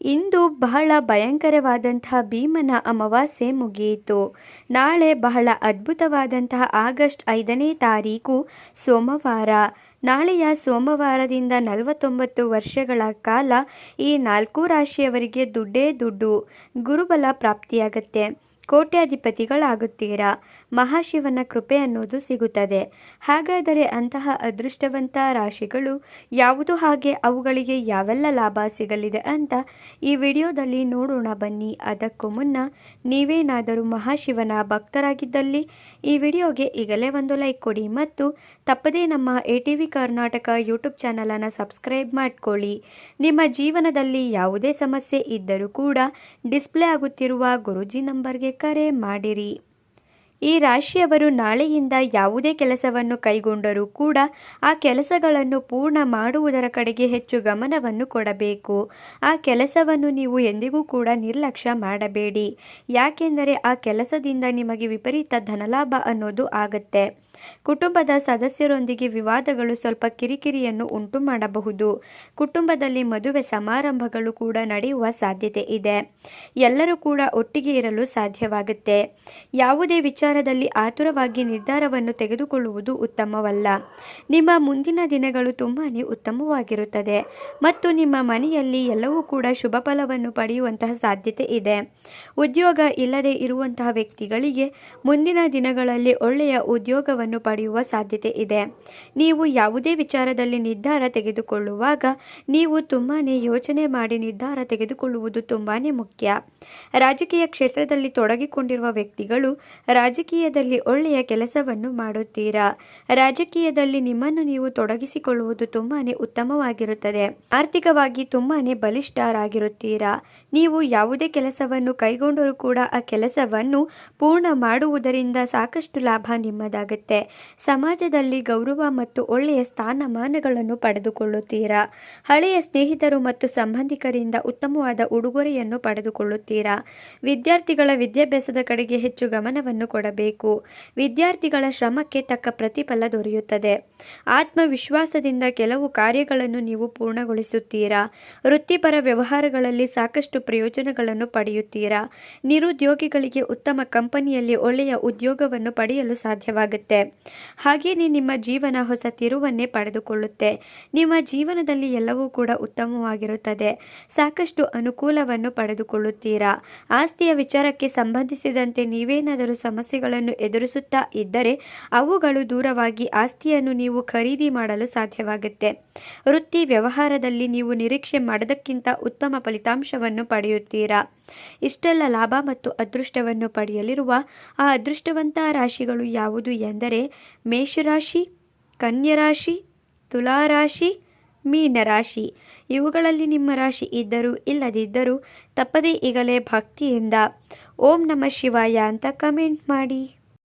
ಇಂದು ಬಹಳ ಭಯಂಕರವಾದಂತಹ ಭೀಮನ ಅಮಾವಾಸ್ಯೆ ಮುಗಿಯಿತು. ನಾಳೆ ಬಹಳ ಅದ್ಭುತವಾದಂತಹ ಆಗಸ್ಟ್ ಐದನೇ ತಾರೀಕು ಸೋಮವಾರ. ನಾಳೆಯ ಸೋಮವಾರದಿಂದ ನಲವತ್ತೊಂಬತ್ತು ವರ್ಷಗಳ ಕಾಲ ಈ ನಾಲ್ಕು ರಾಶಿಯವರಿಗೆ ದುಡ್ಡೇ ದುಡ್ಡು, ಗುರುಬಲ ಪ್ರಾಪ್ತಿಯಾಗತ್ತೆ. ಕೋಟ್ಯಾಧಿಪತಿಗಳಾಗುತ್ತೀರಾ? ಮಹಾಶಿವನ ಕೃಪೆ ಅನ್ನೋದು ಸಿಗುತ್ತದೆ. ಹಾಗಾದರೆ ಅಂತಹ ಅದೃಷ್ಟವಂತ ರಾಶಿಗಳು ಯಾವುದು ಹಾಗೆ ಅವುಗಳಿಗೆ ಯಾವೆಲ್ಲ ಲಾಭ ಸಿಗಲಿದೆ ಅಂತ ಈ ವಿಡಿಯೋದಲ್ಲಿ ನೋಡೋಣ ಬನ್ನಿ. ಅದಕ್ಕೂ ಮುನ್ನ ನೀವೇನಾದರೂ ಮಹಾಶಿವನ ಭಕ್ತರಾಗಿದ್ದಲ್ಲಿ ಈ ವಿಡಿಯೋಗೆ ಈಗಲೇ ಒಂದು ಲೈಕ್ ಕೊಡಿ ಮತ್ತು ತಪ್ಪದೇ ನಮ್ಮ A T V Karnataka YouTube ಚಾನಲನ್ನು ಸಬ್ಸ್ಕ್ರೈಬ್ ಮಾಡಿಕೊಳ್ಳಿ. ನಿಮ್ಮ ಜೀವನದಲ್ಲಿ ಯಾವುದೇ ಸಮಸ್ಯೆ ಇದ್ದರೂ ಕೂಡ ಡಿಸ್ಪ್ಲೇ ಆಗುತ್ತಿರುವ ಗುರುಜಿ ನಂಬರ್ಗೆ ಕರೆ ಮಾಡಿರಿ. ಈ ರಾಶಿಯವರು ನಾಳೆಯಿಂದ ಯಾವುದೇ ಕೆಲಸವನ್ನು ಕೈಗೊಂಡರೂ ಕೂಡ ಆ ಕೆಲಸಗಳನ್ನು ಪೂರ್ಣ ಮಾಡುವುದರ ಕಡೆಗೆ ಹೆಚ್ಚು ಗಮನವನ್ನು ಕೊಡಬೇಕು. ಆ ಕೆಲಸವನ್ನು ನೀವು ಎಂದಿಗೂ ಕೂಡ ನಿರ್ಲಕ್ಷ್ಯ ಮಾಡಬೇಡಿ. ಯಾಕೆಂದರೆ ಆ ಕೆಲಸದಿಂದ ನಿಮಗೆ ವಿಪರೀತ ಧನಲಾಭ ಅನ್ನೋದು ಆಗತ್ತೆ. ಕುಟುಂಬದ ಸದಸ್ಯರೊಂದಿಗೆ ವಿವಾದಗಳು ಸ್ವಲ್ಪ ಕಿರಿಕಿರಿಯನ್ನು ಉಂಟು ಮಾಡಬಹುದು ಕುಟುಂಬದಲ್ಲಿ ಮದುವೆ ಸಮಾರಂಭಗಳು ಕೂಡ ನಡೆಯುವ ಸಾಧ್ಯತೆ ಇದೆ. ಎಲ್ಲರೂ ಕೂಡ ಒಟ್ಟಿಗೆ ಇರಲು ಸಾಧ್ಯವಾಗುತ್ತೆ. ಯಾವುದೇ ವಿಚಾರದಲ್ಲಿ ಆತುರವಾಗಿ ನಿರ್ಧಾರವನ್ನು ತೆಗೆದುಕೊಳ್ಳುವುದು ಉತ್ತಮವಲ್ಲ. ನಿಮ್ಮ ಮುಂದಿನ ದಿನಗಳು ತುಂಬಾ ಉತ್ತಮವಾಗಿರುತ್ತದೆ. ಮತ್ತು ನಿಮ್ಮ ಮನೆಯಲ್ಲಿ ಎಲ್ಲವೂ ಕೂಡ ಶುಭ ಫಲವನ್ನು ಪಡೆಯುವಂತಹ ಸಾಧ್ಯತೆ ಇದೆ. ಉದ್ಯೋಗ ಇಲ್ಲದೆ ಇರುವಂತಹ ವ್ಯಕ್ತಿಗಳಿಗೆ ಮುಂದಿನ ದಿನಗಳಲ್ಲಿ ಒಳ್ಳೆಯ ಉದ್ಯೋಗವನ್ನು ಪಡೆಯುವ ಸಾಧ್ಯತೆ ಇದೆ. ನೀವು ಯಾವುದೇ ವಿಚಾರದಲ್ಲಿ ನಿರ್ಧಾರ ತೆಗೆದುಕೊಳ್ಳುವಾಗ ನೀವು ತುಂಬಾ ಯೋಚನೆ ಮಾಡಿ ನಿರ್ಧಾರ ತೆಗೆದುಕೊಳ್ಳುವುದು ತುಂಬಾ ಮುಖ್ಯ. ರಾಜಕೀಯ ಕ್ಷೇತ್ರದಲ್ಲಿ ತೊಡಗಿಕೊಂಡಿರುವ ವ್ಯಕ್ತಿಗಳು ರಾಜಕೀಯದಲ್ಲಿ ಒಳ್ಳೆಯ ಕೆಲಸವನ್ನು ಮಾಡುತ್ತೀರಾ? ರಾಜಕೀಯದಲ್ಲಿ ನಿಮ್ಮನ್ನು ನೀವು ತೊಡಗಿಸಿಕೊಳ್ಳುವುದು ತುಂಬಾ ಉತ್ತಮವಾಗಿರುತ್ತದೆ. ಆರ್ಥಿಕವಾಗಿ ತುಂಬಾ ಬಲಿಷ್ಠರಾಗಿರುತ್ತೀರಾ? ನೀವು ಯಾವುದೇ ಕೆಲಸವನ್ನು ಕೈಗೊಂಡರೂ ಕೂಡ ಆ ಕೆಲಸವನ್ನು ಪೂರ್ಣ ಮಾಡುವುದರಿಂದ ಸಾಕಷ್ಟು ಲಾಭ ನಿಮ್ಮದಾಗುತ್ತೆ. ಸಮಾಜದಲ್ಲಿ ಗೌರವ ಮತ್ತು ಒಳ್ಳೆಯ ಸ್ಥಾನಮಾನಗಳನ್ನು ಪಡೆದುಕೊಳ್ಳುತ್ತೀರಾ? ಹಳೆಯ ಸ್ನೇಹಿತರು ಮತ್ತು ಸಂಬಂಧಿಕರಿಂದ ಉತ್ತಮವಾದ ಉಡುಗೊರೆಯನ್ನು ಪಡೆದುಕೊಳ್ಳುತ್ತೀರಾ? ವಿದ್ಯಾರ್ಥಿಗಳ ವಿದ್ಯಾಭ್ಯಾಸದ ಕಡೆಗೆ ಹೆಚ್ಚು ಗಮನವನ್ನು ಕೊಡಬೇಕು. ವಿದ್ಯಾರ್ಥಿಗಳ ಶ್ರಮಕ್ಕೆ ತಕ್ಕ ಪ್ರತಿಫಲ ದೊರೆಯುತ್ತದೆ. ಆತ್ಮವಿಶ್ವಾಸದಿಂದ ಕೆಲವು ಕಾರ್ಯಗಳನ್ನು ನೀವು ಪೂರ್ಣಗೊಳಿಸುತ್ತೀರಾ? ವೃತ್ತಿಪರ ವ್ಯವಹಾರಗಳಲ್ಲಿ ಸಾಕಷ್ಟು ಪ್ರಯೋಜನಗಳನ್ನು ಪಡೆಯುತ್ತೀರಾ? ನಿರುದ್ಯೋಗಿಗಳಿಗೆ ಉತ್ತಮ ಕಂಪನಿಯಲ್ಲಿ ಒಳ್ಳೆಯ ಉದ್ಯೋಗವನ್ನು ಪಡೆಯಲು ಸಾಧ್ಯವಾಗುತ್ತೆ. ಹಾಗೆಯೇ ನಿಮ್ಮ ಜೀವನ ಹೊಸ ತಿರುವನ್ನೇ ಪಡೆದುಕೊಳ್ಳುತ್ತೆ. ನಿಮ್ಮ ಜೀವನದಲ್ಲಿ ಎಲ್ಲವೂ ಕೂಡ ಉತ್ತಮವಾಗಿರುತ್ತದೆ. ಸಾಕಷ್ಟು ಅನುಕೂಲವನ್ನು ಪಡೆದುಕೊಳ್ಳುತ್ತೀರಾ? ಆಸ್ತಿಯ ವಿಚಾರಕ್ಕೆ ಸಂಬಂಧಿಸಿದಂತೆ ನೀವೇನಾದರೂ ಸಮಸ್ಯೆಗಳನ್ನು ಎದುರಿಸುತ್ತಾ ಇದ್ದರೆ ಅವುಗಳು ದೂರವಾಗಿ ಆಸ್ತಿಯನ್ನು ನೀವು ಖರೀದಿ ಮಾಡಲು ಸಾಧ್ಯವಾಗುತ್ತೆ. ವೃತ್ತಿ ವ್ಯವಹಾರದಲ್ಲಿ ನೀವು ನಿರೀಕ್ಷೆ ಮಾಡದಕ್ಕಿಂತ ಉತ್ತಮ ಫಲಿತಾಂಶವನ್ನು ಪಡೆಯುತ್ತೀರಾ? ಇಷ್ಟೆಲ್ಲ ಲಾಭ ಮತ್ತು ಅದೃಷ್ಟವನ್ನು ಪಡೆಯಲಿರುವ ಆ ಅದೃಷ್ಟವಂತ ರಾಶಿಗಳು ಯಾವುದು ಎಂದರೆ ಮೇಷರಾಶಿ, ಕನ್ಯರಾಶಿ, ತುಲಾರಾಶಿ, ಮೀನರಾಶಿ. ಇವುಗಳಲ್ಲಿ ನಿಮ್ಮ ರಾಶಿ ಇದ್ದರೂ ಇಲ್ಲದಿದ್ದರೂ ತಪ್ಪದೇ ಈಗಲೇ ಭಕ್ತಿಯಿಂದ ಓಂ ನಮ ಶಿವಾಯ ಅಂತ ಕಮೆಂಟ್ ಮಾಡಿ.